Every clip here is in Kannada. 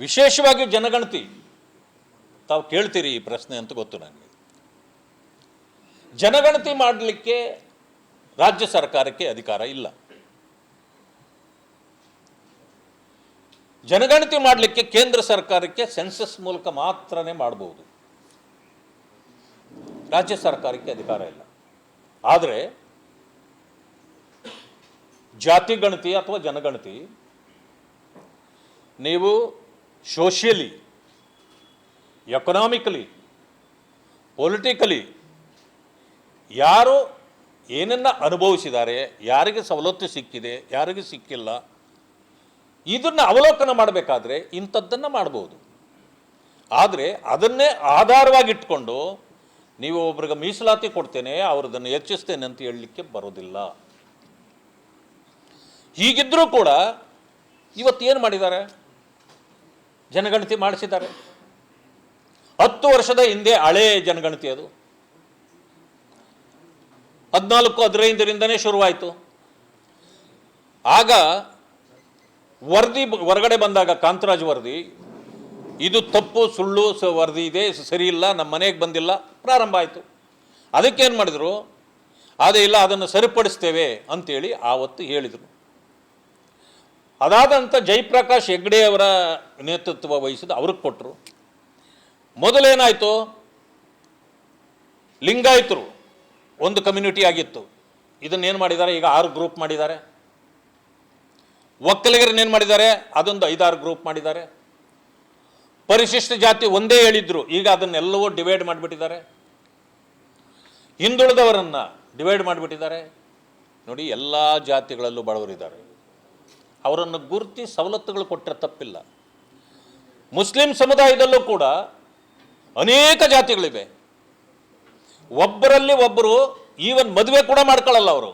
ವಿಶೇಷವಾಗಿ ಜನಗಣತಿ. ತಾವು ಕೇಳ್ತೀರಿ ಈ ಪ್ರಶ್ನೆ ಅಂತ ಗೊತ್ತು ನನಗೆ ಜನಗಣತಿ ಮಾಡಲಿಕ್ಕೆ ರಾಜ್ಯ ಸರ್ಕಾರಕ್ಕೆ ಅಧಿಕಾರ ಇಲ್ಲ. ಜನಗಣತಿ ಮಾಡಲಿಕ್ಕೆ ಕೇಂದ್ರ ಸರ್ಕಾರಕ್ಕೆ ಸೆನ್ಸಸ್ ಮೂಲಕ ಮಾತ್ರನೇ ಮಾಡಬಹುದು ರಾಜ್ಯ ಸರ್ಕಾರಕ್ಕೆ ಅಧಿಕಾರ ಇಲ್ಲ. ಆದರೆ ಜಾತಿ ಗಣತಿ ಅಥವಾ ಜನಗಣತಿ, ನೀವು ಸೋಷಿಯಲಿ ಎಕನಾಮಿಕಲಿ ಪೊಲಿಟಿಕಲಿ ಯಾರು ಏನನ್ನ ಅನುಭವಿಸಿದ್ದಾರೆ ಯಾರಿಗೆ ಸವಲತ್ತು ಸಿಕ್ಕಿದೆ, ಯಾರಿಗೆ ಸಿಕ್ಕಿಲ್ಲ, ಇದನ್ನು ಅವಲೋಕನ ಮಾಡಬೇಕಾದ್ರೆ ಇಂಥದ್ದನ್ನು ಮಾಡ್ಬೋದು. ಆದರೆ ಅದನ್ನೇ ಆಧಾರವಾಗಿಟ್ಕೊಂಡು ನೀವು ಒಬ್ರಿಗೆ ಮೀಸಲಾತಿ ಕೊಡ್ತೇನೆ, ಅವ್ರದನ್ನು ಹೆಚ್ಚಿಸ್ತೇನೆ ಅಂತ ಹೇಳಲಿಕ್ಕೆ ಬರೋದಿಲ್ಲ. ಹೀಗಿದ್ದರೂ ಕೂಡ ಇವತ್ತು ಏನು ಮಾಡಿದ್ದಾರೆ? ಜನಗಣತಿ ಮಾಡಿಸಿದ್ದಾರೆ. ಹತ್ತು ವರ್ಷದ ಹಿಂದೆ ಹಳೇ ಜನಗಣತಿ ಅದು. ಹದಿನಾಲ್ಕು, ಹದಿನೈದರಿಂದನೇ ಶುರುವಾಯಿತು. ಆಗ ವರದಿ ಹೊರಗಡೆ ಬಂದಾಗ ಕಾಂತರಾಜ್ ವರದಿ, ಇದು ತಪ್ಪು, ಸುಳ್ಳು ವರದಿ ಇದೆ, ಸರಿ ಇಲ್ಲ, ನಮ್ಮ ಮನೆಗೆ ಬಂದಿಲ್ಲ, ಪ್ರಾರಂಭ ಆಯಿತು. ಅದಕ್ಕೇನು ಮಾಡಿದರು? ಅದೇ ಇಲ್ಲ, ಅದನ್ನು ಸರಿಪಡಿಸ್ತೇವೆ ಅಂತೇಳಿ ಆವತ್ತು ಹೇಳಿದರು. ಅದಾದಂಥ ಜಯಪ್ರಕಾಶ್ ಹೆಗ್ಡೆ ಅವರ ನೇತೃತ್ವ ವಹಿಸಿದ ಅವ್ರಿಗೆ ಕೊಟ್ಟರು ಮೊದಲೇನಾಯಿತು? ಲಿಂಗಾಯಿತರು ಒಂದು ಕಮ್ಯುನಿಟಿ ಆಗಿತ್ತು. ಇದನ್ನೇನು ಮಾಡಿದ್ದಾರೆ? ಈಗ ಆರು ಗ್ರೂಪ್ ಮಾಡಿದ್ದಾರೆ. ಒಕ್ಕಲಿಗರನ್ನೇನು ಮಾಡಿದ್ದಾರೆ? ಅದೊಂದು ಐದಾರು ಗ್ರೂಪ್ ಮಾಡಿದ್ದಾರೆ. ಪರಿಶಿಷ್ಟ ಜಾತಿ ಒಂದೇ ಹೇಳಿದ್ರು. ಈಗ ಅದನ್ನೆಲ್ಲವೂ ಡಿವೈಡ್ ಮಾಡಿಬಿಟ್ಟಿದ್ದಾರೆ. ಹಿಂದುಳಿದವರನ್ನು ಡಿವೈಡ್ ಮಾಡಿಬಿಟ್ಟಿದ್ದಾರೆ. ನೋಡಿ, ಎಲ್ಲ ಜಾತಿಗಳಲ್ಲೂ ಬಡವರಿದ್ದಾರೆ. ಅವರನ್ನು ಗುರುತಿ ಸವಲತ್ತುಗಳು ಕೊಟ್ಟರೆ ತಪ್ಪಿಲ್ಲ. ಮುಸ್ಲಿಂ ಸಮುದಾಯದಲ್ಲೂ ಕೂಡ ಅನೇಕ ಜಾತಿಗಳಿವೆ. ಒಬ್ಬರಲ್ಲಿ ಒಬ್ಬರು ಈವನ್ ಮದುವೆ ಕೂಡ ಮಾಡ್ಕೊಳ್ಳಲ್ಲ ಅವರು.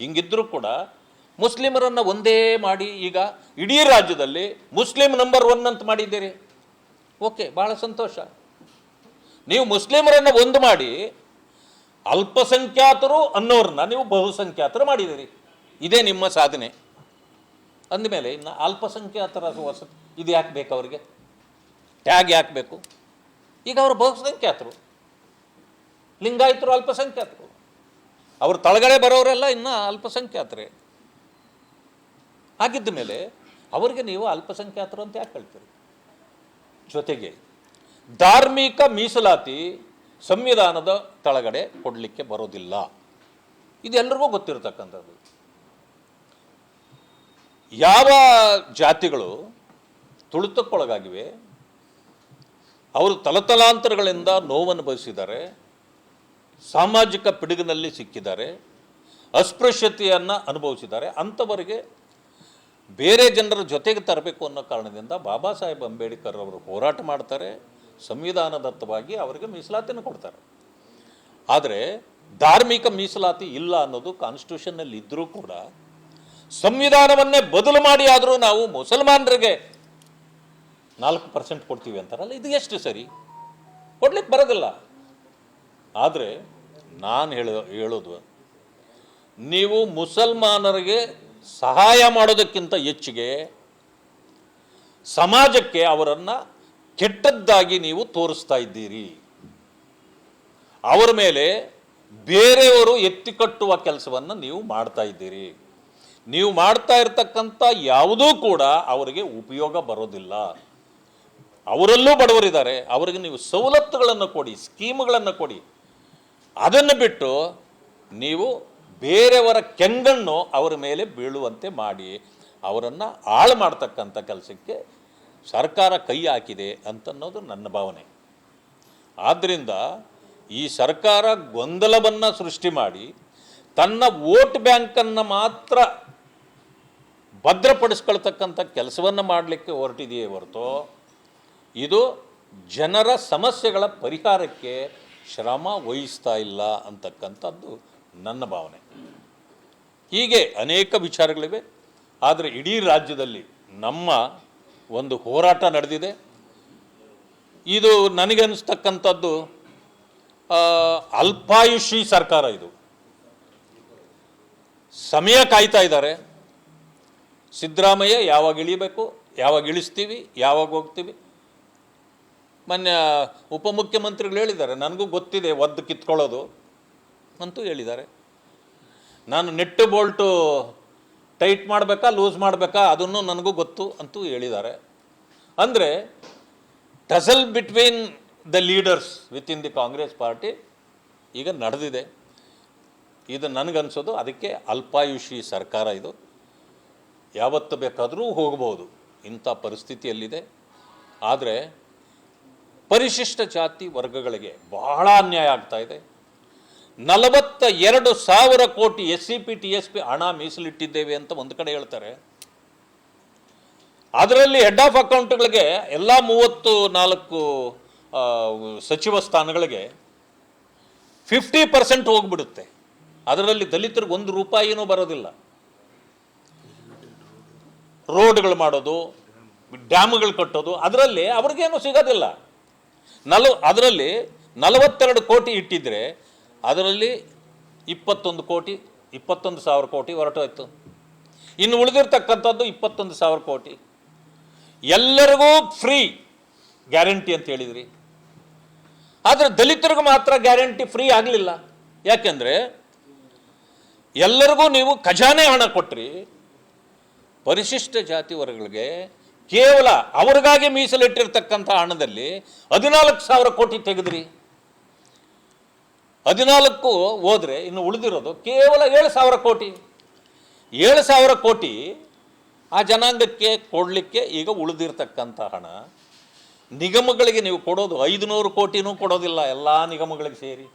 ಹಿಂಗಿದ್ರೂ ಕೂಡ ಮುಸ್ಲಿಮರನ್ನು ಒಂದೇ ಮಾಡಿ ಈಗ ಇಡೀ ರಾಜ್ಯದಲ್ಲಿ ಮುಸ್ಲಿಂ ನಂಬರ್ ಒನ್ ಅಂತ ಮಾಡಿದ್ದೀರಿ. ಓಕೆ ಭಾಳ ಸಂತೋಷ. ನೀವು ಮುಸ್ಲಿಮರನ್ನು ಒಂದು ಮಾಡಿ ಅಲ್ಪಸಂಖ್ಯಾತರು ಅನ್ನೋರನ್ನ ನೀವು ಬಹುಸಂಖ್ಯಾತರು ಮಾಡಿದ್ದೀರಿ. ಇದೇ ನಿಮ್ಮ ಸಾಧನೆ. ಅಂದಮೇಲೆ ಇನ್ನು ಅಲ್ಪಸಂಖ್ಯಾತರ ವಸತಿ ಇದು ಯಾಕೆ ಬೇಕು ಅವರಿಗೆ? ಟ್ಯಾಗ್ ಯಾಕೆ ಬೇಕು? ಈಗ ಅವರು ಬಹುಸಂಖ್ಯಾತರು. ಲಿಂಗಾಯತರು ಅಲ್ಪಸಂಖ್ಯಾತರು. ಅವ್ರ ತಳಗಡೆ ಬರೋರೆಲ್ಲ ಇನ್ನು ಅಲ್ಪಸಂಖ್ಯಾತರೇ. ಹಾಗಿದ್ದ ಮೇಲೆ ಅವರಿಗೆ ನೀವು ಅಲ್ಪಸಂಖ್ಯಾತರು ಅಂತ ಯಾಕೆ ಹೇಳ್ತೀರಿ? ಜೊತೆಗೆ ಧಾರ್ಮಿಕ ಮೀಸಲಾತಿ ಸಂವಿಧಾನದ ತಳಗಡೆ ಕೊಡಲಿಕ್ಕೆ ಬರೋದಿಲ್ಲ. ಇದೆಲ್ಲರಿಗೂ ಗೊತ್ತಿರತಕ್ಕಂಥದ್ದು. ಯಾವ ಜಾತಿಗಳು ತುಳಿತಕ್ಕೊಳಗಾಗಿವೆ, ಅವರು ತಲತಲಾಂತರಗಳಿಂದ ನೋವನ್ನು ಬಯಸಿದ್ದಾರೆ, ಸಾಮಾಜಿಕ ಪಿಡುಗಿನಲ್ಲಿ ಸಿಕ್ಕಿದ್ದಾರೆ, ಅಸ್ಪೃಶ್ಯತೆಯನ್ನು ಅನುಭವಿಸಿದ್ದಾರೆ, ಅಂಥವರಿಗೆ ಬೇರೆ ಜನರ ಜೊತೆಗೆ ತರಬೇಕು ಅನ್ನೋ ಕಾರಣದಿಂದ ಬಾಬಾ ಸಾಹೇಬ್ ಅಂಬೇಡ್ಕರ್ ಅವರು ಹೋರಾಟ ಮಾಡ್ತಾರೆ, ಸಂವಿಧಾನದತ್ತವಾಗಿ ಅವರಿಗೆ ಮೀಸಲಾತಿಯನ್ನು ಕೊಡ್ತಾರೆ. ಆದರೆ ಧಾರ್ಮಿಕ ಮೀಸಲಾತಿ ಇಲ್ಲ ಅನ್ನೋದು ಕಾನ್ಸ್ಟಿಟ್ಯೂಷನ್ನಲ್ಲಿ ಇದ್ದರೂ ಕೂಡ ಸಂವಿಧಾನವನ್ನೇ ಬದಲು ಮಾಡಿ ಆದರೂ ನಾವು ಮುಸಲ್ಮಾನರಿಗೆ ನಾಲ್ಕು ಪರ್ಸೆಂಟ್ ಕೊಡ್ತೀವಿ ಅಂತಾರಲ್ಲ, ಇದು ಎಷ್ಟು ಸರಿ? ಕೊಡ್ಲಿಕ್ಕೆ ಬರೋದಿಲ್ಲ. ಆದರೆ ನಾನು ಹೇಳ, ಹೇಳೋದು, ನೀವು ಮುಸಲ್ಮಾನರಿಗೆ ಸಹಾಯ ಮಾಡೋದಕ್ಕಿಂತ ಹೆಚ್ಚಿಗೆ ಸಮಾಜಕ್ಕೆ ಅವರನ್ನು ಕೆಟ್ಟದ್ದಾಗಿ ನೀವು ತೋರಿಸ್ತಾ ಇದ್ದೀರಿ. ಅವರ ಮೇಲೆ ಬೇರೆಯವರು ಎತ್ತಿಕಟ್ಟುವ ಕೆಲಸವನ್ನು ನೀವು ಮಾಡ್ತಾ ಇದ್ದೀರಿ. ನೀವು ಮಾಡ್ತಾ ಇರ್ತಕ್ಕಂಥ ಯಾವುದೂ ಕೂಡ ಅವರಿಗೆ ಉಪಯೋಗ ಬರೋದಿಲ್ಲ. ಅವರಲ್ಲೂ ಬಡವರಿದ್ದಾರೆ ಅವರಿಗೆ ನೀವು ಸವಲತ್ತುಗಳನ್ನು ಕೊಡಿ, ಸ್ಕೀಮ್ಗಳನ್ನು ಕೊಡಿ. ಅದನ್ನು ಬಿಟ್ಟು ನೀವು ಬೇರೆಯವರ ಕೆಂಗಣ್ಣು ಅವರ ಮೇಲೆ ಬೀಳುವಂತೆ ಮಾಡಿ, ಅವರನ್ನು ಹಾಳು ಮಾಡ್ತಕ್ಕಂಥ ಕೆಲಸಕ್ಕೆ ಸರ್ಕಾರ ಕೈ ಹಾಕಿದೆ ಅಂತನ್ನೋದು ನನ್ನ ಭಾವನೆ. ಆದ್ದರಿಂದ ಈ ಸರ್ಕಾರ ಗೊಂದಲವನ್ನು ಸೃಷ್ಟಿ ಮಾಡಿ, ತನ್ನ ವೋಟ್ ಬ್ಯಾಂಕನ್ನು ಮಾತ್ರ ಭದ್ರಪಡಿಸ್ಕೊಳ್ತಕ್ಕಂಥ ಕೆಲಸವನ್ನು ಮಾಡಲಿಕ್ಕೆ ಹೊರಟಿದೆಯೇ ಹೊರತು ಇದು ಜನರ ಸಮಸ್ಯೆಗಳ ಪರಿಹಾರಕ್ಕೆ ಶ್ರಮ ವಹಿಸ್ತಾ ಇಲ್ಲ ಅಂತಕ್ಕಂಥದ್ದು ನನ್ನ ಭಾವನೆ. ಹೀಗೆ ಅನೇಕ ವಿಚಾರಗಳಿವೆ. ಆದರೆ ಇಡೀ ರಾಜ್ಯದಲ್ಲಿ ನಮ್ಮ ಒಂದು ಹೋರಾಟ ನಡೆದಿದೆ. ಇದು ನನಗೆ ಅನ್ನಿಸ್ತಕ್ಕಂಥದ್ದು ಆ, ಅಲ್ಪಾಯುಷಿ ಸರ್ಕಾರ ಇದು. ಸಮಯ ಕಾಯ್ತಾ ಇದ್ದಾರೆ. ಸಿದ್ದರಾಮಯ್ಯ ಯಾವಾಗ ಇಳಿಬೇಕು, ಯಾವಾಗ ಇಳಿಸ್ತೀವಿ, ಯಾವಾಗ ಹೋಗ್ತೀವಿ? ಮೊನ್ನೆ ಉಪಮುಖ್ಯಮಂತ್ರಿಗಳು ಹೇಳಿದ್ದಾರೆ, ನನಗೂ ಗೊತ್ತಿದೆ ಒದ್ದು ಕಿತ್ಕೊಳ್ಳೋದು ಅಂತೂ ಹೇಳಿದ್ದಾರೆ. ನಾನು ನೆಟ್ಟು ಬೋಲ್ಟು ಟೈಟ್ ಮಾಡಬೇಕಾ, ಲೂಸ್ ಮಾಡಬೇಕಾ, ಅದನ್ನು ನನಗೂ ಗೊತ್ತು ಅಂತೂ ಹೇಳಿದ್ದಾರೆ. ಅಂದರೆ tussle between the leaders within the Congress party ಈಗ ನಡೆದಿದೆ. ಇದು ನನಗನ್ಸೋದು, ಅದಕ್ಕೆ ಅಲ್ಪಾಯುಷಿ ಸರ್ಕಾರ ಇದು. ಯಾವತ್ತು ಬೇಕಾದರೂ ಹೋಗ್ಬೋದು ಇಂಥ ಪರಿಸ್ಥಿತಿಯಲ್ಲಿದೆ. ಆದರೆ ಪರಿಶಿಷ್ಟ ಜಾತಿ ವರ್ಗಗಳಿಗೆ ಬಹಳ ಅನ್ಯಾಯ ಆಗ್ತಾ ಇದೆ. ನಲವತ್ತ ಎರಡು ಸಾವಿರ ಕೋಟಿ S C P T S P ಹಣ ಮೀಸಲಿಟ್ಟಿದ್ದೇವೆ ಅಂತ ಒಂದು ಕಡೆ ಹೇಳ್ತಾರೆ. ಅದರಲ್ಲಿ ಹೆಡ್ ಆಫ್ ಅಕೌಂಟ್ಗಳಿಗೆ ಎಲ್ಲ ಮೂವತ್ತು ನಾಲ್ಕು ಸಚಿವ ಸ್ಥಾನಗಳಿಗೆ ಫಿಫ್ಟಿ ಪರ್ಸೆಂಟ್ ಹೋಗ್ಬಿಡುತ್ತೆ. ಅದರಲ್ಲಿ ದಲಿತರಿಗೆ ಒಂದು ರೂಪಾಯಿನೂ ಬರೋದಿಲ್ಲ. ರೋಡ್ಗಳು ಮಾಡೋದು, ಡ್ಯಾಮ್ಗಳು ಕಟ್ಟೋದು, ಅದರಲ್ಲಿ ಅವ್ರಿಗೇನು ಸಿಗೋದಿಲ್ಲ. ನಲ ಅದರಲ್ಲಿ ನಲವತ್ತೆರಡು ಕೋಟಿ ಇಟ್ಟಿದ್ರೆ ಅದರಲ್ಲಿ ಇಪ್ಪತ್ತೊಂದು ಕೋಟಿ, ಇಪ್ಪತ್ತೊಂದು ಸಾವಿರ ಕೋಟಿ ಹೊರಟೋಯ್ತು. ಇನ್ನು ಉಳಿದಿರ್ತಕ್ಕಂಥದ್ದು ಇಪ್ಪತ್ತೊಂದು ಸಾವಿರ ಕೋಟಿ. ಎಲ್ಲರಿಗೂ ಫ್ರೀ ಗ್ಯಾರಂಟಿ ಅಂತ ಹೇಳಿದ್ರಿ. ಆದರೆ ದಲಿತರಿಗೂ ಮಾತ್ರ ಗ್ಯಾರಂಟಿ ಫ್ರೀ ಆಗಲಿಲ್ಲ. ಯಾಕೆಂದರೆ ಎಲ್ಲರಿಗೂ ನೀವು ಖಜಾನೆ ಹಣ ಕೊಟ್ರಿ ಪರಿಶಿಷ್ಟ ಜಾತಿ ವರ್ಗಗಳಿಗೆ ಕೇವಲ ಅವ್ರಿಗಾಗಿ ಮೀಸಲಿಟ್ಟಿರ್ತಕ್ಕಂಥ ಹಣದಲ್ಲಿ ಹದಿನಾಲ್ಕು ಸಾವಿರ ಕೋಟಿ ತೆಗೆದ್ರಿ. ಹದಿನಾಲ್ಕು ಹೋದರೆ ಇನ್ನು ಉಳಿದಿರೋದು ಕೇವಲ ಏಳು ಸಾವಿರ ಕೋಟಿ. ಏಳು ಸಾವಿರ ಕೋಟಿ ಆ ಜನಾಂಗಕ್ಕೆ ಕೊಡಲಿಕ್ಕೆ ಈಗ ಉಳಿದಿರ್ತಕ್ಕಂಥ ಹಣ. ನಿಗಮಗಳಿಗೆ ನೀವು ಕೊಡೋದು ಐದುನೂರು ಕೋಟಿನೂ ಕೊಡೋದಿಲ್ಲ, ಎಲ್ಲ ನಿಗಮಗಳಿಗೆ ಸೇರಿ.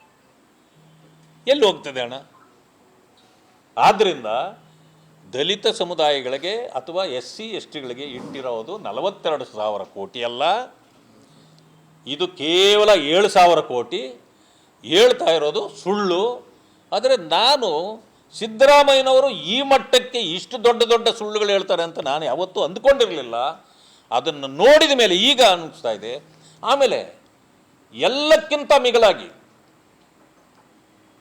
ಎಲ್ಲಿ ಹೋಗ್ತದೆ ಹಣ? ಆದ್ದರಿಂದ ದಲಿತ ಸಮುದಾಯಗಳಿಗೆ ಅಥವಾ ಎಸ್ ಸಿ ಎಸ್ ಟಿಗಳಿಗೆ ಇಟ್ಟಿರೋದು ನಲವತ್ತೆರಡು ಸಾವಿರ ಕೋಟಿ ಅಲ್ಲ. ಇದು ಕೇವಲ ಏಳು ಸಾವಿರ ಕೋಟಿ. ಹೇಳ್ತಾ ಇರೋದು ಸುಳ್ಳು. ಆದರೆ ನಾನು ಸಿದ್ದರಾಮಯ್ಯನವರು ಈ ಮಟ್ಟಕ್ಕೆ ಇಷ್ಟು ದೊಡ್ಡ ದೊಡ್ಡ ಸುಳ್ಳುಗಳು ಹೇಳ್ತಾರೆ ಅಂತ ನಾನು ಯಾವತ್ತೂ ಅಂದ್ಕೊಂಡಿರಲಿಲ್ಲ. ಅದನ್ನು ನೋಡಿದ ಮೇಲೆ ಈಗ ಅನ್ನಿಸ್ತಾ ಇದೆ. ಆಮೇಲೆ ಎಲ್ಲಕ್ಕಿಂತ ಮಿಗಲಾಗಿ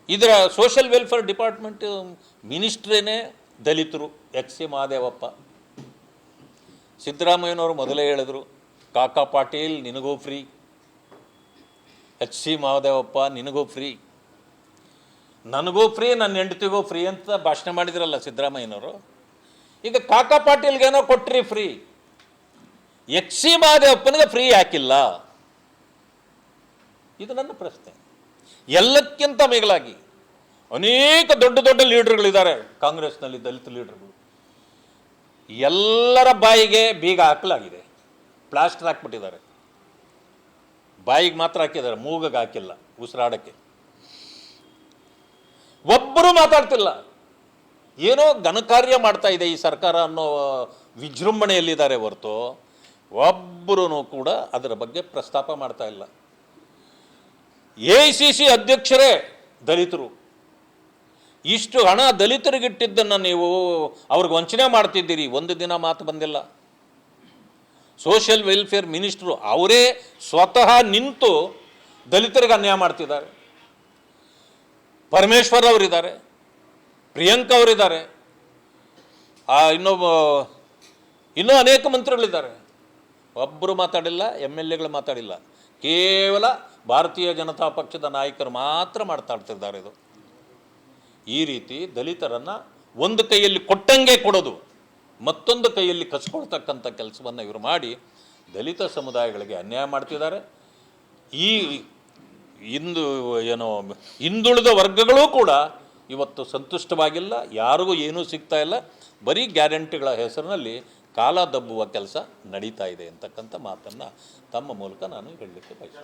ಇದರ ಸೋಷಿಯಲ್ ವೆಲ್ಫೇರ್ ಡಿಪಾರ್ಟ್ಮೆಂಟ್ ಮಿನಿಸ್ಟ್ರೇನೇ ದಲಿತರು ಎಕ್ಸ್ ಸಿ ಮಹಾದೇವಪ್ಪ ಸಿದ್ದರಾಮಯ್ಯನವರು ಮೊದಲೇ ಹೇಳಿದರು, ಕಾಕಾ ಪಾಟೀಲ್, ನಿನಗೂ ಫ್ರೀ. ಎಚ್ ಸಿ ಮಹಾದೇವಪ್ಪ ನಿನಗೂ ಫ್ರೀ. ನನಗೂ ಫ್ರೀ, ನನ್ನ ಹೆಂಡತಿಗೂ ಫ್ರೀ ಅಂತ ಭಾಷಣ ಮಾಡಿದ್ರಲ್ಲ ಸಿದ್ದರಾಮಯ್ಯನವರು. ಈಗ ಕಾಕಾ ಪಾಟೀಲ್ಗೇನೋ ಕೊಟ್ರಿ ಫ್ರೀ. ಎಚ್ ಸಿ ಮಹಾದೇವಪ್ಪನಿಗೆ ಫ್ರೀ ಹಾಕಿಲ್ಲ ಇದು ನನ್ನ ಪ್ರಶ್ನೆ. ಎಲ್ಲಕ್ಕಿಂತ ಮಿಗಿಲಾಗಿ ಅನೇಕ ದೊಡ್ಡ ದೊಡ್ಡ ಲೀಡರ್ಗಳಿದ್ದಾರೆ. ಕಾಂಗ್ರೆಸ್ನಲ್ಲಿ ದಲಿತ ಲೀಡರ್ಗಳು. ಎಲ್ಲರ ಬಾಯಿಗೆ ಬೀಗ ಹಾಕಲಾಗಿದೆ. ಪ್ಲಾಸ್ಟರ್ ಹಾಕ್ಬಿಟ್ಟಿದ್ದಾರೆ. ಬಾಯಿಗೆ ಮಾತ್ರ ಹಾಕಿದ್ದಾರೆ. ಮೂಗಗೆ ಹಾಕಿಲ್ಲ. ಉಸಿರಾಡಕ್ಕೆ. ಒಬ್ಬರು ಮಾತಾಡ್ತಿಲ್ಲ. ಏನೋ ಘನಕಾರ್ಯ ಮಾಡ್ತಾ ಇದೆ ಈ ಸರ್ಕಾರ ಅನ್ನೋ ವಿಜೃಂಭಣೆಯಲ್ಲಿದ್ದಾರೆ ಹೊರತು ಒಬ್ಬರೂ ಕೂಡ ಅದರ ಬಗ್ಗೆ ಪ್ರಸ್ತಾಪ ಮಾಡ್ತಾ ಇಲ್ಲ. ಎ ಸಿ ಸಿ ಅಧ್ಯಕ್ಷರೇ ದಲಿತರು. ಇಷ್ಟು ಹಣ ದಲಿತರಿಗಿಟ್ಟಿದ್ದನ್ನು ನೀವು ಅವ್ರಿಗೆ ವಂಚನೆ ಮಾಡ್ತಿದ್ದೀರಿ. ಒಂದು ದಿನ ಮಾತು ಬಂದಿಲ್ಲ. ಸೋಷಿಯಲ್ ವೆಲ್ಫೇರ್ ಮಿನಿಸ್ಟ್ರು ಅವರೇ ಸ್ವತಃ ನಿಂತು ದಲಿತರಿಗೆ ಅನ್ಯಾಯ ಮಾಡ್ತಿದ್ದಾರೆ. ಪರಮೇಶ್ವರ್ ಅವರಿದ್ದಾರೆ. ಪ್ರಿಯಾಂಕಾ ಅವರಿದ್ದಾರೆ. ಇನ್ನೊಬ್ಬ, ಇನ್ನೂ ಅನೇಕ ಮಂತ್ರಿಗಳಿದ್ದಾರೆ. ಒಬ್ಬರು ಮಾತಾಡಿಲ್ಲ ಎಂ ಎಲ್ ಎಗಳು ಮಾತಾಡಿಲ್ಲ. ಕೇವಲ ಭಾರತೀಯ ಜನತಾ ಪಕ್ಷದ ನಾಯಕರು ಮಾತ್ರ ಮಾತಾಡ್ತಿದ್ದಾರೆ ಇದು. ಈ ರೀತಿ ದಲಿತರನ್ನು ಒಂದು ಕೈಯಲ್ಲಿ ಕೊಟ್ಟಂಗೆ ಕೊಡೋದು, ಮತ್ತೊಂದು ಕೈಯಲ್ಲಿ ಕಸ್ಕೊಳ್ತಕ್ಕಂಥ ಕೆಲಸವನ್ನು ಇವರು ಮಾಡಿ ದಲಿತ ಸಮುದಾಯಗಳಿಗೆ ಅನ್ಯಾಯ ಮಾಡ್ತಿದ್ದಾರೆ. ಈ ಇಂದು ಏನೋ ಹಿಂದುಳಿದ ವರ್ಗಗಳೂ ಕೂಡ ಇವತ್ತು ಸಂತುಷ್ಟವಾಗಿಲ್ಲ, ಯಾರಿಗೂ ಏನೂ ಸಿಗ್ತಾ ಇಲ್ಲ. ಬರೀ ಗ್ಯಾರಂಟಿಗಳ ಹೆಸರಿನಲ್ಲಿ ಕಾಲ ದಬ್ಬುವ ಕೆಲಸ ನಡೀತಾ ಇದೆ ಅಂತಕ್ಕಂಥ ಮಾತನ್ನು ತಮ್ಮ ಮೂಲಕ ನಾನು ಹೇಳಲಿಕ್ಕೆ ಬಯಸ್ತೇನೆ.